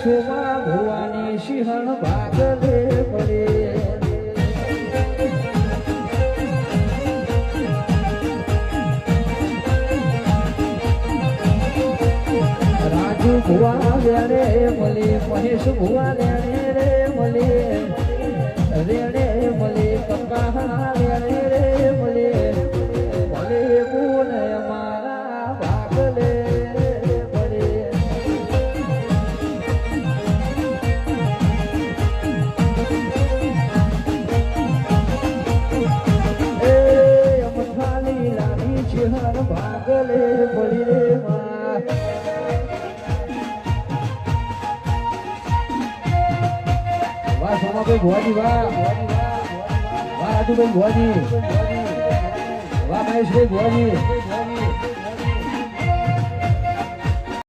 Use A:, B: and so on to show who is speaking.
A: સુમા ભુવાની સિંહણ ભાગલે પડે રાજુ ભુવા રે મળી મહેશ ભુવા રે મળી. ભાગલે ભળી રે વાહ સોમાભાઈ ભુવાજી વાહ. વાહ રાજુભાઈ ભુવાજી. વાહ મહેશભાઈ ભુવાજી.